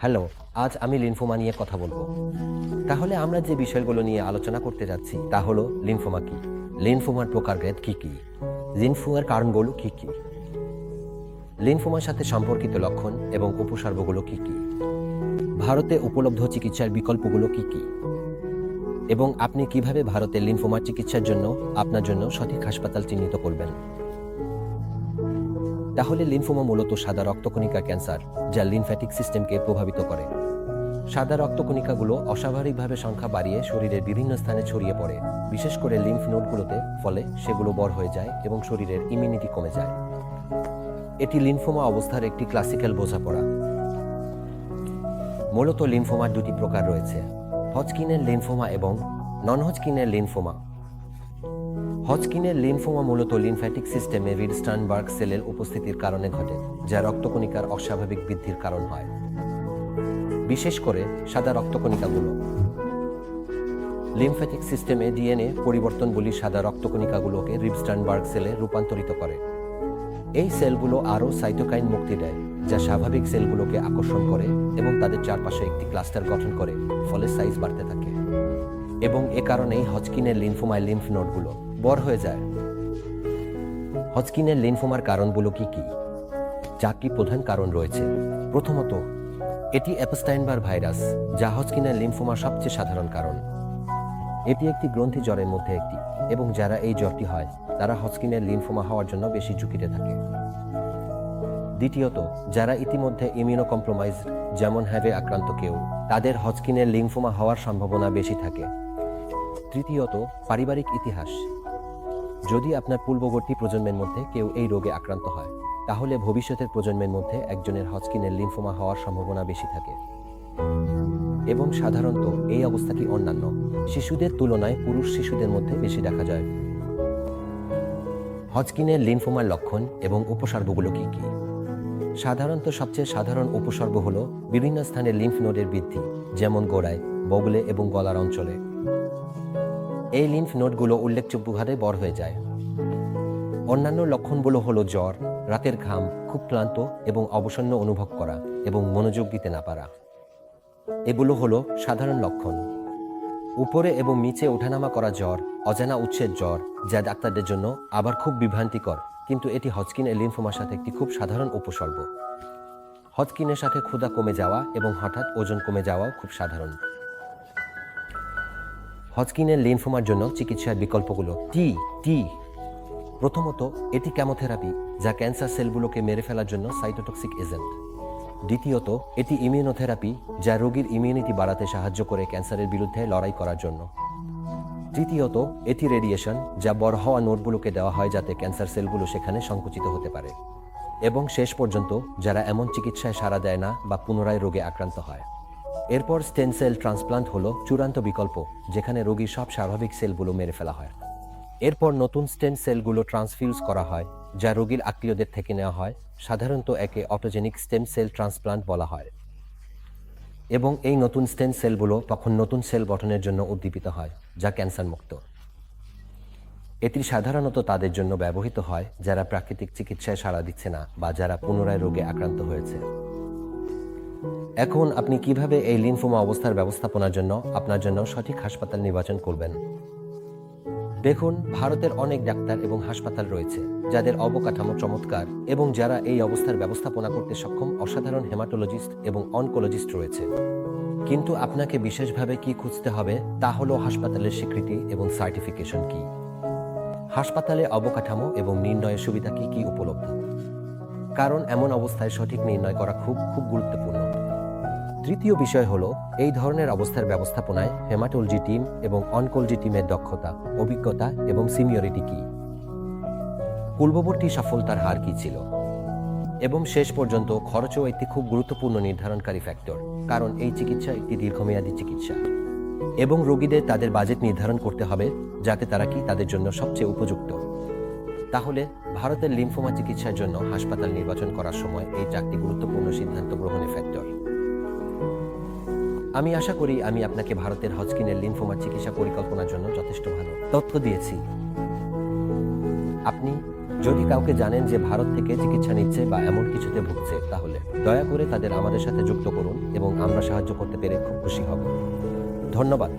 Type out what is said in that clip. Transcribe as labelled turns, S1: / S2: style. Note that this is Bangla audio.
S1: হ্যালো, আজ আমি লিনফোমা নিয়ে কথা বলব। তাহলে আমরা যে বিষয়গুলো নিয়ে আলোচনা করতে যাচ্ছি, তা হলো লিনফোমা কি? লিনফোমার প্রকারভেদ কি কি? লিনফোমার কারণগুলো কি কি? লিনফোমার সাথে সম্পর্কিত লক্ষণ এবং উপসর্গগুলো কি কি? ভারতে উপলব্ধ চিকিৎসার বিকল্পগুলো কি কি? এবং আপনি কীভাবে ভারতে লিনফোমার চিকিৎসার জন্য, আপনার জন্য সঠিক হাসপাতাল চিহ্নিত করবেন? তাহলে লিনফোমা মূলত সাদা রক্তকণিকা ক্যান্সার, যা লিনফ্যাটিক সিস্টেমকে প্রভাবিত করে। সাদা রক্তকণিকাগুলো অস্বাভাবিকভাবে সংখ্যা বাড়িয়ে শরীরের বিভিন্ন স্থানে ছড়িয়ে পড়ে। বিশেষ করে লিম্ফ নোডগুলোতে, ফলে সেগুলো বড় হয়ে যায় এবং শরীরের ইমিউনিটি কমে যায়। এটি লিনফোমা অবস্থার একটি ক্লাসিক্যাল বোঝাপড়া। মূলত লিনফোমার দুটি প্রকার রয়েছে হজকিনের লিনফোমা এবং নন হজকিনের লিনফোমা। হজকিনের লিনফোমা মূলত লিনফ্যাটিক সিস্টেমে রিডস্টানবার্গ সেলের উপস্থিতির কারণে ঘটে, যা রক্তকণিকার অস্বাভাবিক বৃদ্ধির কারণ হয়। বিশেষ করে সাদা রক্তকণিকাগুলো। লিমফ্যাটিক সিস্টেমে ডিএনএ পরিবর্তনগুলি সাদা রক্তকণিকাগুলোকে রিবস্টানবার্গ সেলে রূপান্তরিত করে। এই সেলগুলো আরও সাইটোকাইন মুক্তি দেয়, যা স্বাভাবিক সেলগুলোকে আকর্ষণ করে এবং তাদের চারপাশে একটি ক্লাস্টার গঠন করে, ফলে সাইজ বাড়তে থাকে। এবং এ কারণেই হজকিনের লিনফোমায় লিম্ফ নোডগুলো বড় হয়ে যায়। হজকিনের লিনফোমার কারণগুলো কি কি? চারটি প্রধান কারণ রয়েছে? প্রথমত, এটি অ্যাপস্টাইনবার ভাইরাস, যা হজকিনের লিমফোমার সবচেয়ে সাধারণ কারণ। এটি একটি গ্রন্থি জ্বরের মধ্যে একটি, এবং যারা এই জ্বরটি হয়, তারা হজকিনের লিমফোমা হওয়ার জন্য বেশি ঝুঁকিতে থাকে। দ্বিতীয়ত, যারা ইতিমধ্যে ইমিউনো কম্প্রোমাইজ যেমন হ্যাভে আক্রান্ত কেউ, তাদের হজকিনের লিমফোমা হওয়ার সম্ভাবনা বেশি থাকে। তৃতীয়ত পারিবারিক ইতিহাস। যদি আপনার পূর্ববর্তী প্রজন্মের মধ্যে কেউ এই রোগে আক্রান্ত হয়, তাহলে ভবিষ্যতের প্রজন্মের মধ্যে একজনের হজকিনের লিমফোমা হওয়ার সম্ভাবনা বেশি থাকে। এবং সাধারণত এই অবস্থাটি অন্যান্য? শিশুদের তুলনায় পুরুষ শিশুদের মধ্যে বেশি দেখা যায়। হজকিনের লিমফোমার লক্ষণ এবং উপসর্গগুলো কি কি? সাধারণত সবচেয়ে সাধারণ উপসর্গ হল বিভিন্ন স্থানে লিম্ফ নোডের বৃদ্ধি, যেমন গোড়ায়, বগলে এবং গলার অঞ্চলে। এই লিম্ফ নোডগুলো উল্লেখযোগ্যভাবে বড় হয়ে যায়। অন্যান্য লক্ষণগুলো হলো জ্বর, রাতের ঘাম, খুব ক্লান্ত এবং অবসন্ন অনুভব করা এবং মনোযোগ দিতে না পারা। এগুলো হলো সাধারণ লক্ষণ। উপরে এবং নিচে ওঠানামা করা জ্বর, অজানা উৎসের জ্বর, যা ডাক্তারদের জন্য আবার খুব বিভ্রান্তিকর, কিন্তু এটি হজকিনের লিমফোমার সাথে একটি খুব সাধারণ উপসর্গ। হজকিনের সাথে ক্ষুধা কমে যাওয়া এবং হঠাৎ ওজন কমে যাওয়াও খুব সাধারণ। হজকিনের লিমফোমার জন্য চিকিৎসার বিকল্পগুলো টি টি প্রথমত, এটি ক্যামোথেরাপি যা ক্যান্সার সেলগুলোকে মেরে ফেলার জন্য সাইটোটক্সিক এজেন্ট দ্বিতীয়ত, এটি ইমিউনোথেরাপি যা রোগীর ইমিউনিটি বাড়াতে সাহায্য করে ক্যান্সারের বিরুদ্ধে লড়াই করার জন্য। তৃতীয়ত, এটি রেডিয়েশন যা বড় হওয়া নোটগুলোকে দেওয়া হয় যাতে ক্যান্সার সেলগুলো সেখানে সংকুচিত হতে পারে। এবং শেষ পর্যন্ত, যারা এমন চিকিৎসায় সাড়া দেয় না বা পুনরায় রোগে আক্রান্ত হয়। এরপর স্টেম সেল ট্রান্সপ্লান্ট হলো চূড়ান্ত বিকল্প, যেখানে রোগীর সব স্বাভাবিক সেলগুলো মেরে ফেলা হয়। এরপর নতুন স্টেম সেলগুলো ট্রান্সফিউজ করা হয়, যা রোগীর আত্মীয়দের থেকে নেওয়া হয়, সাধারণত একে অটোজেনিক স্টেম সেল ট্রান্সপ্লান্ট বলা হয়। এবং এই নতুন স্টেম সেলগুলো তখন নতুন সেল গঠনের জন্য উদ্দীপিত হয়, যা ক্যান্সার মুক্ত এটি সাধারণত তাদের জন্য ব্যবহৃত হয়, যারা প্রাকৃতিক চিকিৎসায় সাড়া দিচ্ছে না বা যারা পুনরায় রোগে আক্রান্ত হয়েছে। এখন আপনি কীভাবে এই লিনফোমা অবস্থার ব্যবস্থাপনার জন্য, আপনার জন্য সঠিক হাসপাতাল নির্বাচন করবেন? দেখুন, ভারতের অনেক ডাক্তার এবং হাসপাতাল রয়েছে, যাদের অবকাঠামো চমৎকার এবং যারা এই অবস্থার ব্যবস্থাপনা করতে সক্ষম অসাধারণ হেমাটোলজিস্ট এবং অনকোলজিস্ট রয়েছে। কিন্তু আপনাকে বিশেষভাবে কি খুঁজতে হবে তা হলো হাসপাতালের স্বীকৃতি এবং সার্টিফিকেশন কি। হাসপাতালে অবকাঠামো এবং নির্ণয়ের সুবিধা কি কি উপলব্ধ? কারণ এমন অবস্থায় সঠিক নির্ণয় করা খুব খুব গুরুত্বপূর্ণ। তৃতীয় বিষয় হল, এই ধরনের অবস্থার ব্যবস্থাপনায় হেমাটোলজি টিম এবং অনকোলজি টিমের দক্ষতা, অভিজ্ঞতা এবং সিনিয়রিটি কি? পূর্ববর্তী সফলতার হার কি ছিল? এবং শেষ পর্যন্ত খরচও একটি খুব গুরুত্বপূর্ণ নির্ধারণকারী ফ্যাক্টর, কারণ এই চিকিৎসা একটি দীর্ঘমেয়াদী চিকিৎসা। এবং রোগীদের তাদের বাজেট নির্ধারণ করতে হবে, যাতে তারা কি তাদের জন্য সবচেয়ে উপযুক্ত। তাহলে ভারতের লিম্ফোমা চিকিৎসার জন্য হাসপাতাল নির্বাচন করার সময় এই চারটি গুরুত্বপূর্ণ সিদ্ধান্ত গ্রহণের ফ্যাক্টর। আমি আশা করি আমি আপনাকে ভারতের হজকিনের লিম্ফোমা চিকিৎসা পরিকল্পনার জন্য যথেষ্ট ভালো তথ্য দিয়েছি। আপনি যদি কাউকে জানেন যে ভারত থেকে চিকিৎসা নিচ্ছে বা এমন কিছুতে ভুগছে, তাহলে দয়া করে তাদের আমাদের সাথে যুক্ত করুন এবং আমরা সাহায্য করতে পেরে খুব খুশি হব। ধন্যবাদ।